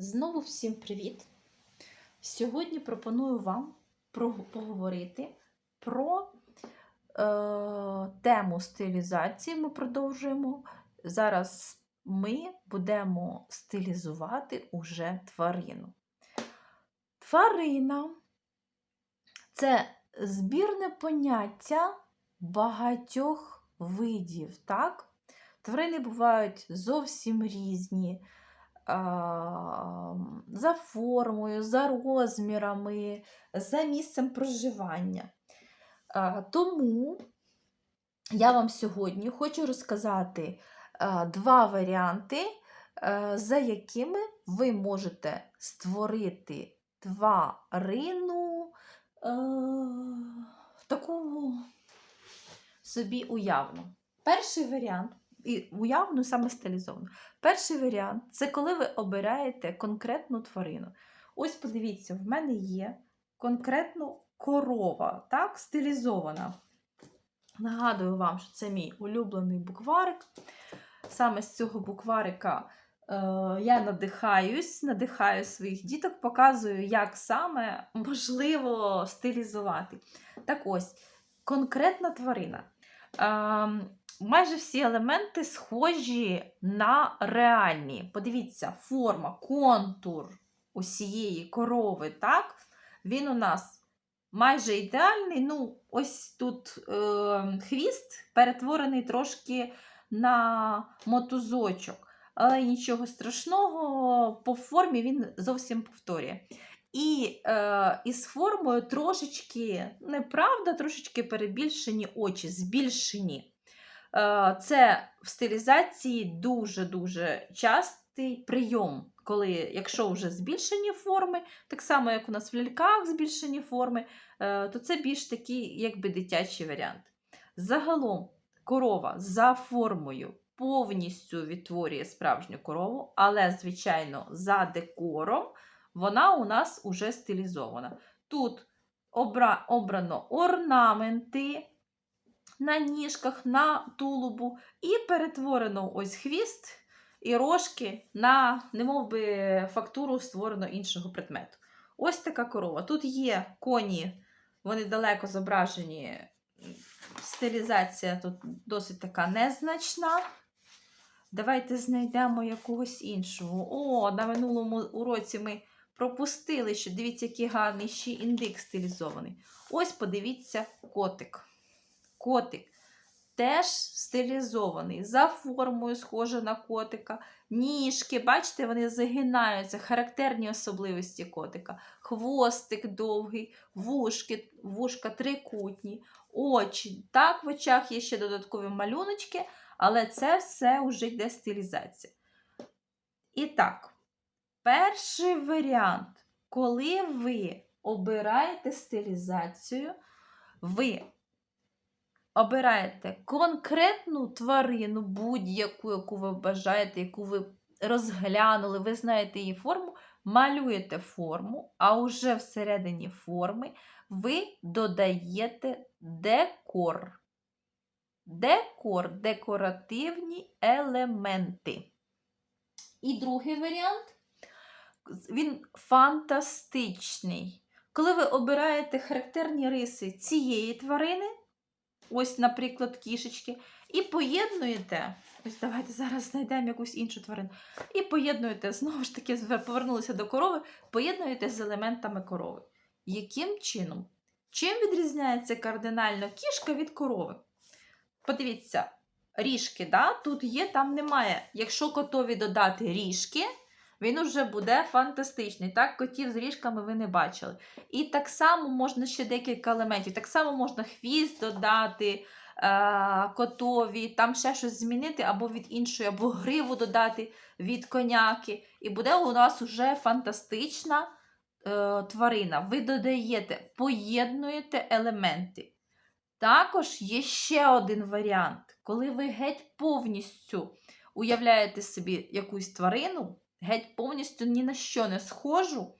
Знову всім привіт! Сьогодні пропоную вам поговорити про е, тему стилізації. Ми продовжуємо. Зараз ми будемо стилізувати уже тварину. Тварина це збірне поняття багатьох видів. Так? Тварини бувають зовсім різні за формою, за розмірами, за місцем проживання. Тому я вам сьогодні хочу розказати два варіанти, за якими ви можете створити тварину а, таку собі уявну. Перший варіант, і уявну саме стилізовану. Перший варіант це коли ви обираєте конкретну тварину. Ось подивіться, в мене є конкретно корова, так, стилізована. Нагадую вам, що це мій улюблений букварик. Саме з цього букварика е, я надихаюсь, надихаю своїх діток, показую, як саме можливо стилізувати. Так ось, конкретна тварина. Е, майже всі елементи схожі на реальні. Подивіться, форма, контур усієї корови, так? Він у нас майже ідеальний. Ну, ось тут е, хвіст перетворений трошки на мотузочок. Але нічого страшного, по формі він зовсім повторює. І е, із формою трошечки, неправда, трошечки перебільшені очі, збільшені. Е, Це в стилізації дуже-дуже частий прийом, коли, якщо вже збільшені форми, так само, як у нас в ляльках збільшені форми, е, то це більш такий, якби дитячий варіант. Загалом корова за формою повністю відтворює справжню корову, але, звичайно, за декором вона у нас уже стилізована. Тут обра- обрано орнаменти на ніжках, на тулубу, і перетворено ось хвіст і рожки на, немов би, фактуру створено іншого предмету. Ось така корова. Тут є коні, вони далеко зображені. Стилізація тут досить така незначна. Давайте знайдемо якогось іншого. О, на минулому уроці ми пропустили, що дивіться, який гарний ще індик стилізований. Ось подивіться котик. Котик теж стилізований, за формою схоже на котика. Ніжки, бачите, вони загинаються, характерні особливості котика. Хвостик довгий, вушки, вушка трикутні, очі. Так, в очах є ще додаткові малюночки, але це все вже йде стилізація. І так, перший варіант, коли ви обираєте стилізацію, ви обираєте конкретну тварину, будь-яку, яку ви бажаєте, яку ви розглянули, ви знаєте її форму, малюєте форму, а уже всередині форми ви додаєте декор. Декор, декоративні елементи. І другий варіант він фантастичний. Коли ви обираєте характерні риси цієї тварини, ось, наприклад, кішечки, і поєднуєте, ось давайте зараз знайдемо якусь іншу тварину, і поєднуєте, знову ж таки, повернулися до корови, поєднуєте з елементами корови. Яким чином? Чим відрізняється кардинально кішка від корови? Подивіться, ріжки, да? тут є, там немає. Якщо котові додати ріжки, він уже буде фантастичний. Так, котів з ріжками ви не бачили. І так само можна ще декілька елементів. Так само можна хвіст додати е- котові, там ще щось змінити, або від іншої, або гриву додати від коняки. І буде у нас уже фантастична е- тварина. Ви додаєте, поєднуєте елементи. Також є ще один варіант, коли ви геть повністю уявляєте собі якусь тварину, геть повністю ні на що не схожу.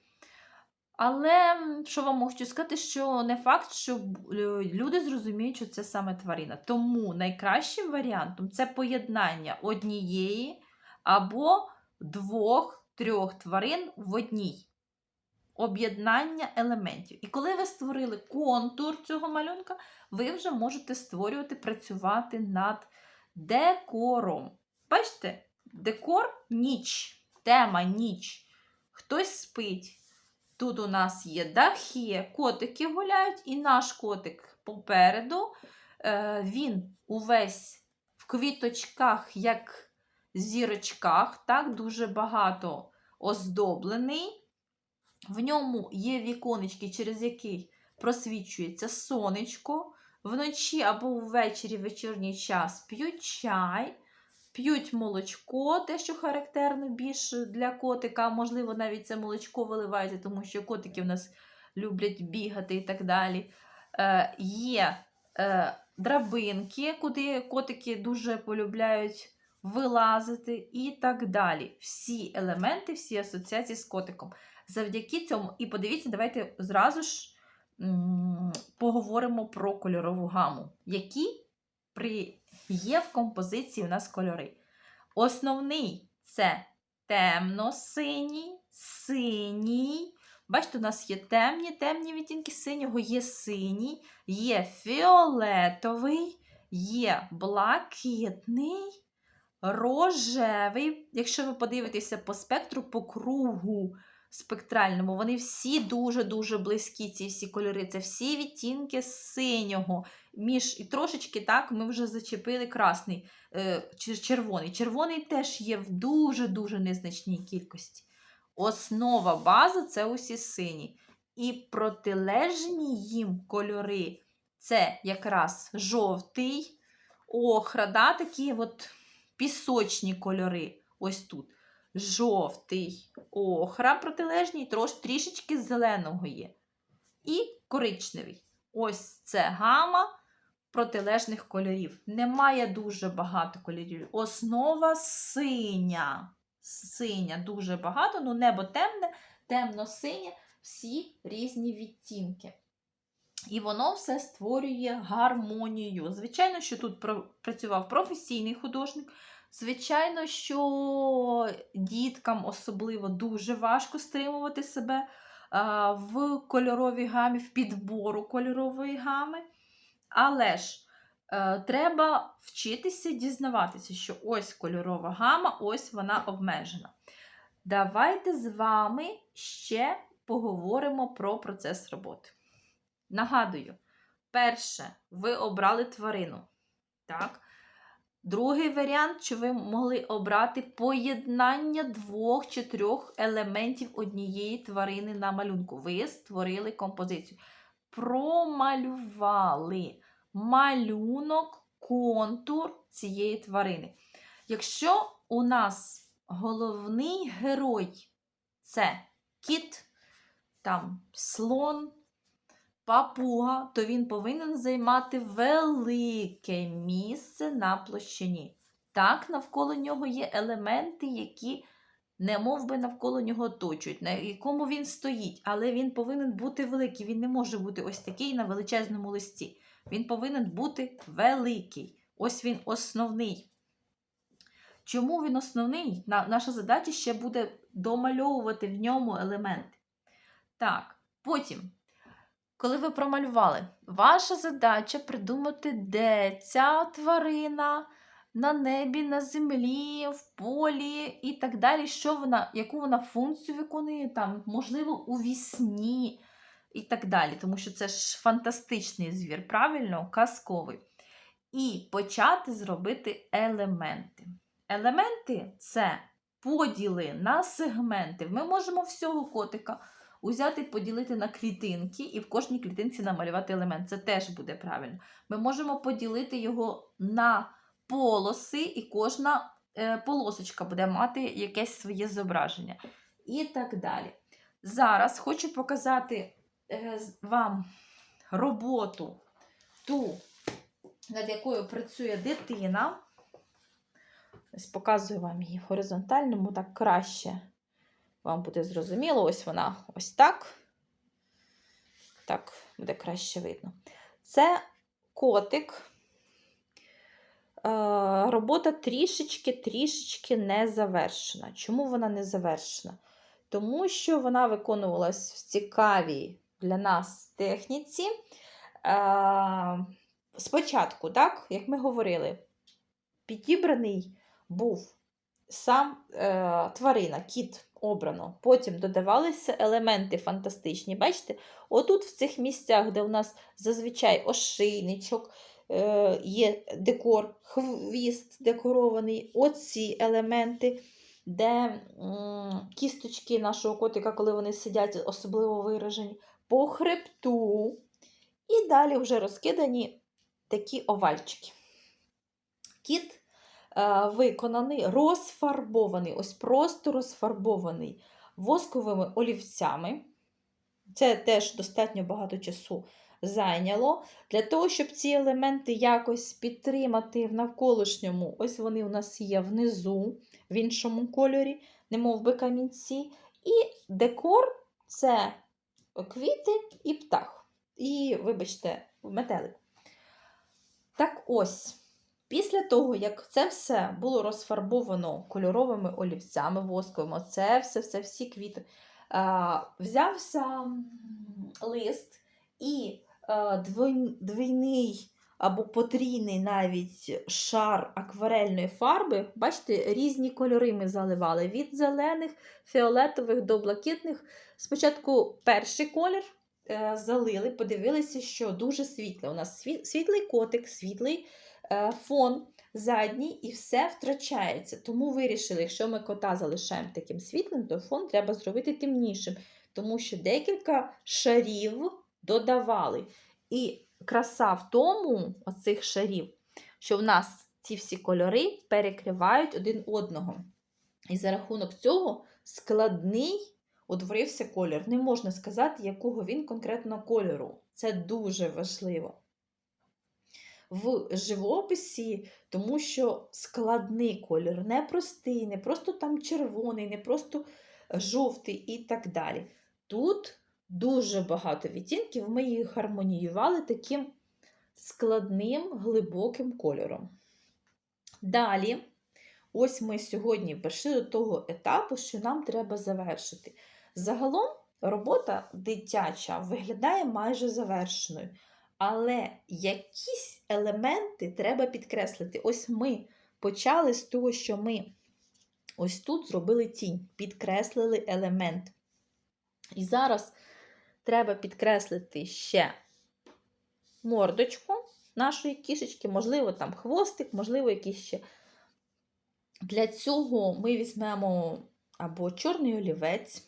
Але що вам можу сказати, що не факт, що люди зрозуміють, що це саме тварина. Тому найкращим варіантом це поєднання однієї або двох трьох тварин в одній. Об'єднання елементів. І коли ви створили контур цього малюнка, ви вже можете створювати, працювати над декором. Бачите, декор ніч, тема ніч. Хтось спить. Тут у нас є дахи, котики гуляють, і наш котик попереду. Е, він увесь в квіточках, як зірочках, так, дуже багато оздоблений. В ньому є віконечки, через які просвічується сонечко. Вночі або ввечері вечірній час п'ють чай, п'ють молочко, те, що характерно більше для котика. Можливо, навіть це молочко виливається, тому що котики в нас люблять бігати і так далі. Е, є е, драбинки, куди котики дуже полюбляють вилазити і так далі. Всі елементи, всі асоціації з котиком. Завдяки цьому, і подивіться, давайте зразу ж поговоримо про кольорову гаму, які при, є в композиції у нас кольори. Основний це темно-синій, синій. Бачите, у нас є темні, темні відтінки синього, є синій, є фіолетовий, є блакитний, рожевий. Якщо ви подивитеся по спектру, по кругу спектральному, вони всі дуже-дуже близькі, ці всі кольори. Це всі відтінки синього. Між і трошечки так ми вже зачепили красний, е, червоний. Червоний теж є в дуже-дуже незначній кількості. Основа база це усі сині. І протилежні їм кольори це якраз жовтий, охра, да, такі от пісочні кольори. Ось тут. Жовтий, охра протилежній, трош, трішечки зеленого є. І коричневий. Ось це гама протилежних кольорів. Немає дуже багато кольорів. Основа синя. Синя дуже багато, ну небо темне, темно-синє, всі різні відтінки. І воно все створює гармонію. Звичайно, що тут працював професійний художник. Звичайно, що діткам особливо дуже важко стримувати себе в кольоровій гамі, в підбору кольорової гами. Але ж е, треба вчитися дізнаватися, що ось кольорова гама, ось вона обмежена. Давайте з вами ще поговоримо про процес роботи. Нагадую, перше, ви обрали тварину. Так? Другий варіант, що ви могли обрати поєднання двох чи трьох елементів однієї тварини на малюнку. Ви створили композицію. Промалювали малюнок, контур цієї тварини. Якщо у нас головний герой це кіт, там слон, папуга, то він повинен займати велике місце на площині. Так, навколо нього є елементи, які не мов би навколо нього оточують, на якому він стоїть, але він повинен бути великий. Він не може бути ось такий на величезному листі. Він повинен бути великий. Ось він основний. Чому він основний? Наша задача ще буде домальовувати в ньому елементи. Так, потім, коли ви промалювали, ваша задача придумати, де ця тварина на небі, на землі, в полі і так далі, що вона, яку вона функцію виконує, там, можливо, у вісні і так далі. Тому що це ж фантастичний звір, правильно, казковий. І почати зробити елементи. Елементи це поділи на сегменти. Ми можемо всього котика узяти, поділити на клітинки і в кожній клітинці намалювати елемент. Це теж буде правильно. Ми можемо поділити його на полоси, і кожна е, полосочка буде мати якесь своє зображення. І так далі. Зараз хочу показати е, вам роботу, ту, над якою працює дитина. Ось показую вам її в горизонтальному, так краще вам буде зрозуміло. Ось вона ось так. Так, буде краще видно. Це котик. робота трішечки-трішечки не завершена. Чому вона не завершена? Тому що вона виконувалась в цікавій для нас техніці. Е, Спочатку, так, як ми говорили, підібраний був сам е, тварина, кіт обрано. Потім додавалися елементи фантастичні. Бачите, отут, в цих місцях, де у нас зазвичай ошейничок, е, є декор, хвіст декорований, оці елементи, де кісточки нашого котика, коли вони сидять, особливо виражені, по хребту. І далі вже розкидані такі овальчики. Кіт виконаний, розфарбований, ось просто розфарбований восковими олівцями. Це теж достатньо багато часу зайняло. Для того, щоб ці елементи якось підтримати в навколишньому, ось вони у нас є внизу, в іншому кольорі, немов би камінці. І декор це квіти і птах. І, вибачте, метелик. Так ось. Після того, як це все було розфарбовано кольоровими олівцями восковими, це все, все всі квіти, взявся лист і а, двійний або потрійний навіть шар акварельної фарби. Бачите, різні кольори ми заливали від зелених, фіолетових до блакитних. Спочатку перший колір е, залили, подивилися, що дуже світле. У нас світлий котик, світлий е, фон задній, і все втрачається. Тому вирішили, якщо ми кота залишаємо таким світлим, то фон треба зробити темнішим, тому що декілька шарів додавали. І краса в тому, оцих шарів, що в нас ці всі кольори перекривають один одного. І за рахунок цього складний утворився колір. Не можна сказати, якого він конкретно кольору. Це дуже важливо. В живописі, тому що складний колір, не простий, не просто там червоний, не просто жовтий і так далі. Тут дуже багато відтінків, ми їх гармоніювали таким складним глибоким кольором. Далі, ось ми сьогодні прийшли до того етапу, що нам треба завершити. Загалом робота дитяча виглядає майже завершеною. Але якісь елементи треба підкреслити. Ось ми почали з того, що ми ось тут зробили тінь, підкреслили елемент. І зараз треба підкреслити ще мордочку нашої кішечки, можливо, там хвостик, можливо, якийсь ще. Для цього ми візьмемо або чорний олівець,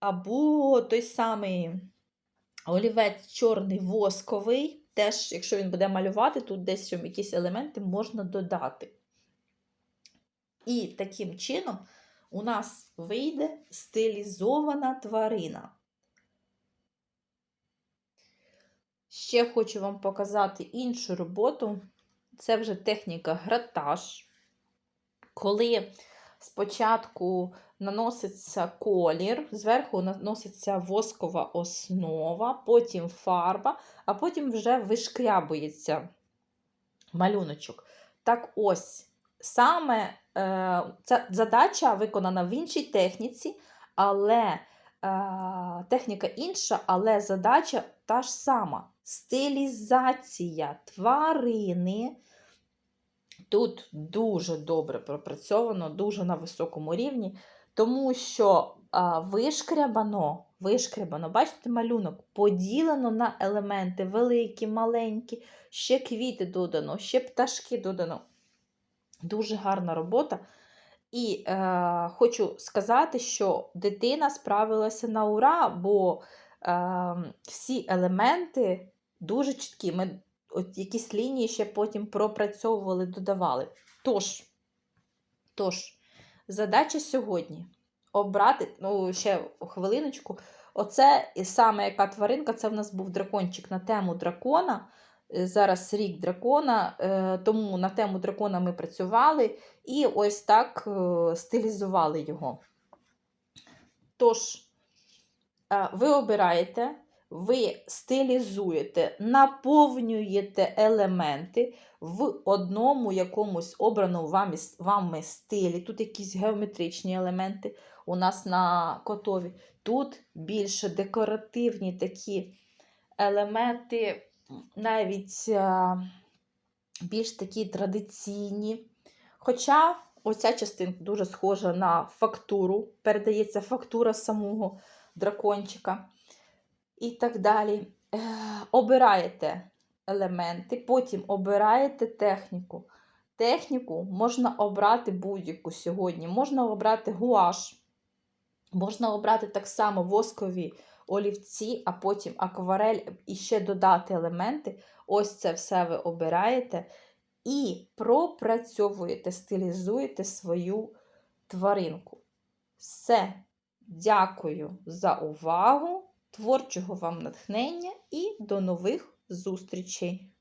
або той самий олівець чорний восковий. Теж, якщо він буде малювати, тут десь якісь елементи можна додати. І таким чином у нас вийде стилізована тварина. Ще хочу вам показати іншу роботу. Це вже техніка гратаж. Коли спочатку наноситься колір, зверху наноситься воскова основа, потім фарба, а потім вже вишкрябується малюночок. Так ось, саме е, ця задача виконана в іншій техніці, але е, техніка інша, але задача та ж сама. Стилізація тварини. Тут дуже добре пропрацьовано, дуже на високому рівні, тому що вишкрябано, вишкрябано, бачите, малюнок поділено на елементи великі, маленькі, ще квіти додано, ще пташки додано. Дуже гарна робота. І е, хочу сказати, що дитина справилася на ура, бо е, всі елементи дуже чіткі. Ми от якісь лінії ще потім пропрацьовували, додавали. Тож, тож, задача сьогодні обрати, ну, ще хвилиночку. Оце і саме яка тваринка, це в нас був дракончик на тему дракона. Е, Зараз рік дракона, е, тому на тему дракона ми працювали і ось так е, стилізували його. Тож, ви обираєте, ви стилізуєте, наповнюєте елементи в одному якомусь обраному вами, вами стилі. Тут якісь геометричні елементи у нас на котові. Тут більше декоративні такі елементи, навіть а, більш такі традиційні. Хоча оця частинка дуже схожа на фактуру, передається фактура самого дракончика і так далі. Е, обираєте елементи, потім обираєте техніку. Техніку можна обрати будь-яку сьогодні. Можна обрати гуаш, можна обрати так само воскові олівці, а потім акварель і ще додати елементи. Ось це все ви обираєте і пропрацьовуєте, стилізуєте свою тваринку. Все. Дякую за увагу, творчого вам натхнення і до нових зустрічей!